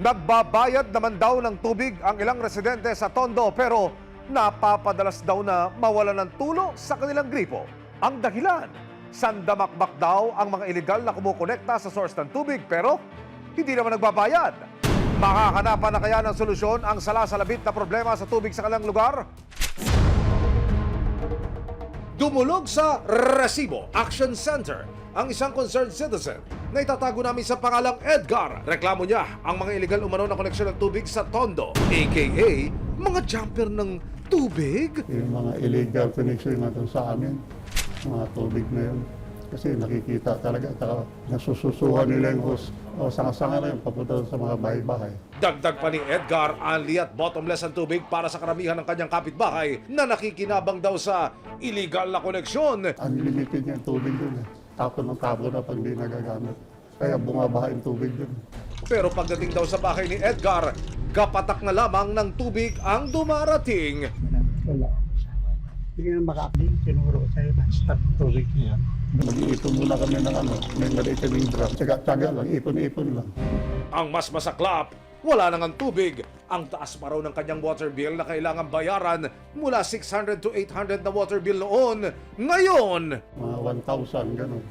Nagbabayad naman daw ng tubig ang ilang residente sa Tondo pero napapadalas daw na mawala ng tulo sa kanilang gripo. Ang dahilan, sandamakbak daw ang mga illegal na kumukonekta sa source ng tubig pero hindi naman nagbabayad. Makakanapan na kaya ng solusyon ang salasalabit na problema sa tubig sa kanilang lugar? Dumulog sa Resibo Action Center ang isang concerned citizen na itatago namin sa pangalang Edgar. Reklamo niya ang mga illegal umano na koneksyon ng tubig sa Tondo, aka mga jumper ng tubig. Yung mga illegal connection na sa amin, mga tubig na yun. Kasi nakikita talaga, taka, nasususuhan nila yung hose. O sanga-sanga na yun, papunta sa mga bahay-bahay. Dagdag pa ni Edgar, anli at bottomless ang tubig para sa karamihan ng kanyang kapitbahay na nakikinabang daw sa illegal na koneksyon. Unlimited yung tubig doon. Eh. Tapon ng tapon na pag di nagagamit. Kaya bumabaha yung tubig doon. Pero pagdating daw sa bahay ni Edgar, kapatak na lamang ng tubig ang dumarating. Wala. Hindi na maka-update. Tinuro sa'yo na start tubig niya. Mag-iipon muna kami ng ano, may maliit kaming drum. Tsaga-tsaga lang, ipon-ipon lang. Ang mas masaklap, wala nang ang tubig. Ang taas pa raw ng kanyang water bill na kailangan bayaran mula 600 to 800 na water bill noon. Ngayon, Mga 1,000, gano'n.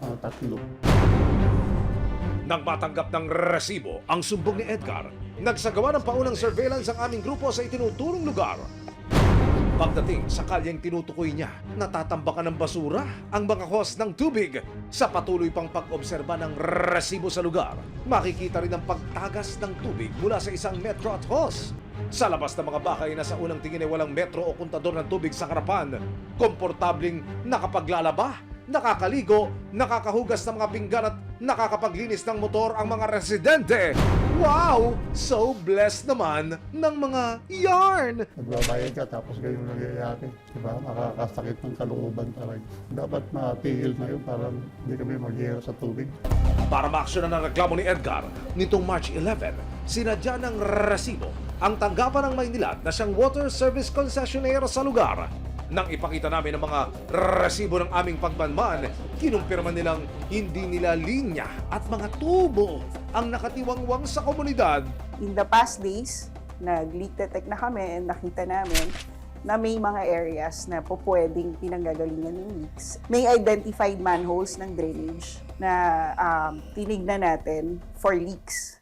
Mga tatlo. nang matanggap ng resibo ang sumbong ni Edgar, nagsagawa ng paunang surveillance ang aming grupo sa itinuturong lugar. Pagdating sa kalyeng tinutukoy niya, natatambakan ng basura ang mga hose ng tubig. Sa patuloy pang pag-obserba ng resibo sa lugar, makikita rin ang pagtagas ng tubig mula sa isang metro at hose. Sa labas ng mga bahay na sa unang tingin ay walang metro o kontador ng tubig sa harapan, komportabling nakapaglalaba, nakakaligo, nakakahugas ng mga pinggan at nakakapaglinis ng motor ang mga residente. Wow! So blessed naman ng mga yarn! Nagbabayad ka tapos ganyan nangyayari. Diba? Makakasakit ng kalooban talaga. Dapat matigil na yun para hindi kami maghihirap sa tubig. Para maaksyonan ang reklamo ni Edgar, nitong March 11, sinadya ng resibo ang tanggapan ng Maynilad na siyang water service concessionaire sa lugar. Nang ipakita namin ang mga resibo ng aming pagmanman, kinumpirma nilang hindi nila linya at mga tubo ang nakatiwangwang sa komunidad. in the past days, nag-leak detect na kami and nakita namin na may mga areas na po pwedeng pinanggagalingan ng leaks. May identified manholes ng drainage na um, tinignan natin for leaks.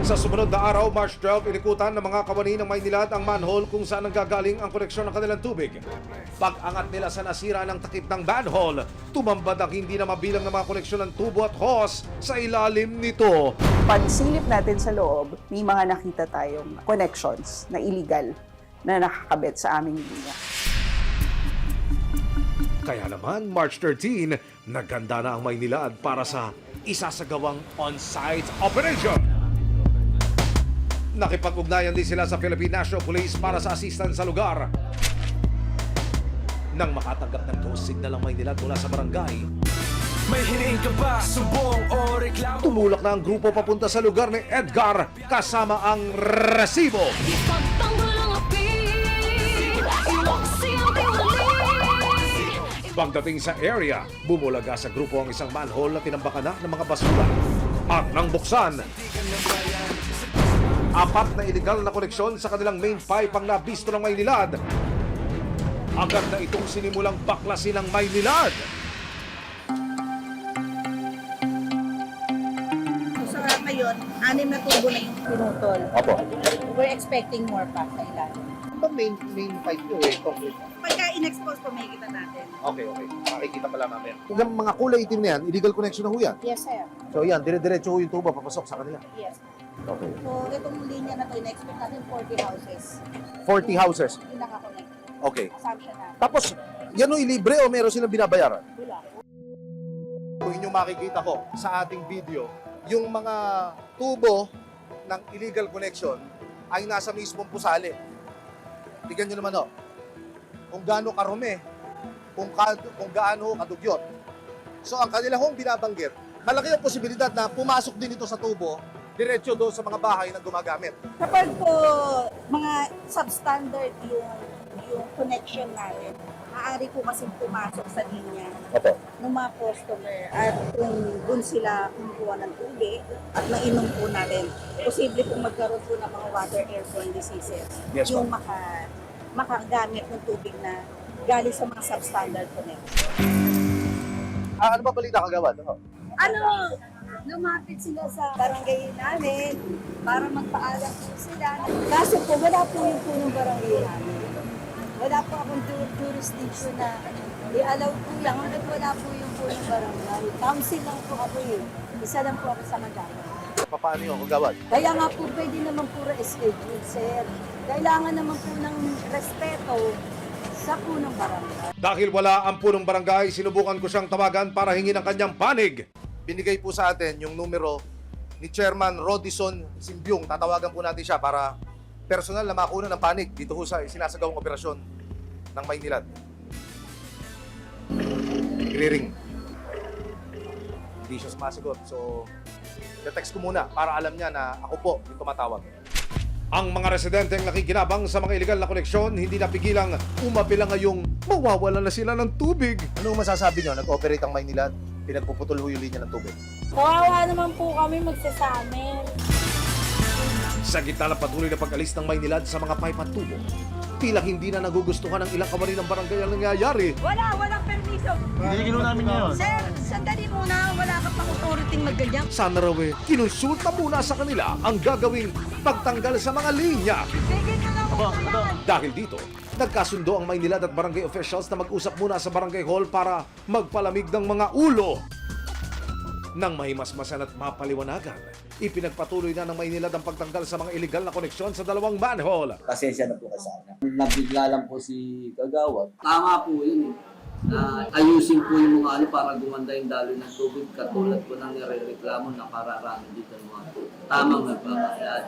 Sa sumunod na araw, March 12, inikutan ng mga kawani ng Maynilad ang manhole kung saan nanggagaling ang koneksyon ng kanilang tubig. Pag-angat nila sa nasira ng takip ng manhole, tumambad ang hindi na mabilang ng mga koneksyon ng tubo at hose sa ilalim nito. Pagsilip natin sa loob, may mga nakita tayong connections na illegal na nakakabit sa aming linya. Kaya naman, March 13, naganda na ang Maynilad para sa isasagawang on-site operation. Nakipag-ugnayan din sila sa Philippine National Police para sa assistance sa lugar. Nang makatanggap ng ghost signal ang Maynilad mula sa barangay, May hiniing ka ba, sumbong o reklamo? tumulak na ang grupo papunta sa lugar ni Edgar kasama ang resibo. Pagdating sa area, bumulaga sa grupo ang isang manhole na tinambakan na ng mga basura. At nang buksan, apat na illegal na koneksyon sa kanilang main pipe ang nabisto ng Maynilad. Agad na itong sinimulang baklasin ng Maynilad. So sa ngayon, anim na tubo na yung pinutol. Opo. We're expecting more pa sa ilalim. Ito main, main pipe nyo eh, concrete. Pagka in-expose po, may kita natin. Okay, okay. Makikita pala namin. Yung mga kulay itim na yan, illegal connection na ho yan. Yes, sir. So yan, dire-diretso ho yung tuba papasok sa kanila. Yes. Okay. So, itong linya na to, in-expect natin 40 houses. 40 houses. Yung nakakonect. Okay. Assumption na. Tapos, yan o libre o meron silang binabayaran? Wala. Kung inyong makikita ko sa ating video, yung mga tubo ng illegal connection ay nasa mismong pusali. Tignan nyo naman o. Kung gaano karumi, kung, ka, kung gaano kadugyot. So ang kanila hong binabanggit, malaki ang posibilidad na pumasok din ito sa tubo, diretso doon sa mga bahay na gumagamit. Kapag po mga substandard yung yung connection natin, maaari po kasi pumasok sa linya Opo. ng mga customer at kung dun sila kumukuha ng tubig at mainom po natin, posible pong magkaroon po ng mga water airborne diseases. Yes, yung maka, makagamit ng tubig na galing sa mga substandard connection. Ah, ano ba balita kagawad? Ano? Ano, lumapit sila sa barangay namin para magpaalam po sila. Kaso po, wala po yung punong barangay namin. Wala po akong ju- jurisdiction na i-allow po yan. Hanggang wala po yung punong barangay. Council lang po ako eh. Isa lang po ako sa magana. Paano yun, kagawad? Kaya nga po, pwede naman po schedule, sir. Kailangan naman po ng respeto sa punong barangay. Dahil wala ang punong barangay, sinubukan ko siyang tawagan para hingin ang kanyang panig. Binigay po sa atin yung numero ni Chairman Rodison Simbyong. Tatawagan po natin siya para personal na makuna ng panig dito ho sa sinasagawang operasyon ng Maynilad. Nagre-ring. Hindi siya sumasagot. So, text ko muna para alam niya na ako po yung tumatawag. Ang mga residenteng nakikinabang sa mga illegal na koneksyon, hindi napigilang umapila ngayong mawawala na sila ng tubig. Anong masasabi niyo? Nag-operate ang Maynilad, pinagpuputol ho yung linya ng tubig. Kawawa naman po kami magsasamin. Sa gitna ng patuloy na pag-alis ng Maynilad sa mga pipe at tubo, tila hindi na nagugustuhan ng ilang kawani ng barangay ang nangyayari. Wala, walang permiso. Hindi namin yun. Sir, sandali muna. Wala ka pang authority magganyan. Sana raw eh, kinonsulta muna sa kanila ang gagawing pagtanggal sa mga linya. Yan. Dahil dito, nagkasundo ang Maynilad at barangay officials na mag-usap muna sa barangay hall para magpalamig ng mga ulo. Nang mahimasmasan at mapaliwanagan, ipinagpatuloy na ng Maynilad ang pagtanggal sa mga illegal na koneksyon sa dalawang manhole. pasensya na po kayo sana. Nabigla lang po si Kagawad. Tama po yun Na ayusin po yung mga ano para gumanda yung daloy ng tubig katulad po ng nire-reklamo na pararami dito ng mga. Tamang nagpapakayaan.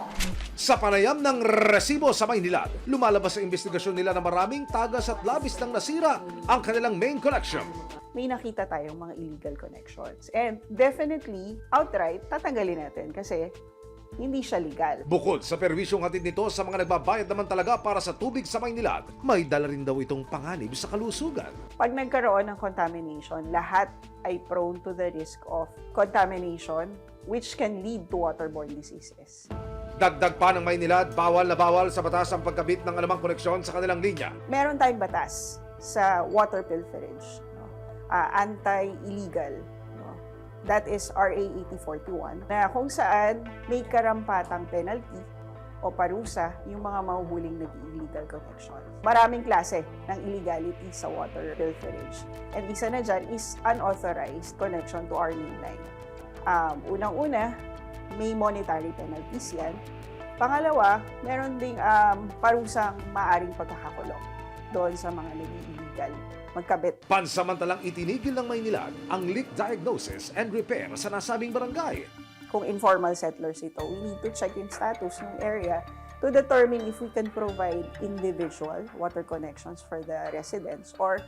Sa panayam ng resibo sa Maynilad, lumalabas sa investigasyon nila na maraming tagas at labis nang nasira ang kanilang main collection. may nakita tayong mga illegal connections. And definitely, outright, tatanggalin natin kasi hindi siya legal. Bukod sa perwisyong hatid nito sa mga nagbabayad naman talaga para sa tubig sa Maynilad, may dala rin daw itong panganib sa kalusugan. Pag nagkaroon ng contamination, lahat ay prone to the risk of contamination which can lead to waterborne diseases. Dagdag pa ng Maynilad, bawal na bawal sa batas ang pagkabit ng anumang koneksyon sa kanilang linya. Meron tayong batas sa water pilferage, no? Ah, anti-illegal. That is RA 8041 na kung saan may karampatang penalty o parusa yung mga mahuhuling nag-illegal connection. Maraming klase ng illegality sa water pilferage. And isa na dyan is unauthorized connection to our main line. Um, Unang-una, may monetary penalties yan. Pangalawa, meron ding um, parusang maaring pagkakakulong doon sa mga nag-illegal magkabit. Pansamantalang itinigil ng Maynilad ang leak diagnosis and repair sa nasabing barangay. Kung informal settlers ito, we need to check yung status ng area to determine if we can provide individual water connections for the residents or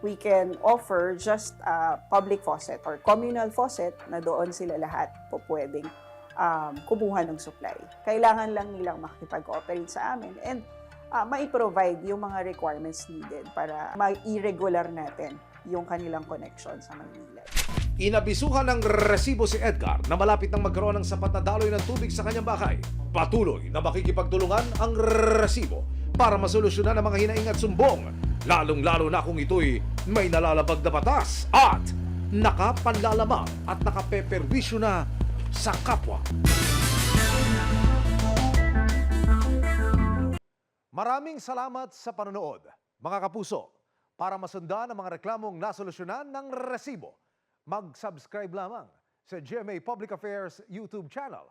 we can offer just a public faucet or communal faucet na doon sila lahat po pwedeng um, kumuha ng supply. Kailangan lang nilang makikipag-cooperate sa amin and uh, mai-provide yung mga requirements needed para ma-irregular natin yung kanilang connection sa Manila. Inabisuhan ng resibo si Edgar na malapit nang magkaroon ng sapat na daloy ng tubig sa kanyang bahay. Patuloy na makikipagtulungan ang resibo para masolusyonan ang mga hinaing at sumbong, lalong-lalo na kung ito'y may nalalabag na batas at nakapanlalamang at nakapeperwisyo na sa kapwa. Maraming salamat sa panonood, mga kapuso. Para masundan ang mga reklamong nasolusyonan ng resibo, mag-subscribe lamang sa GMA Public Affairs YouTube channel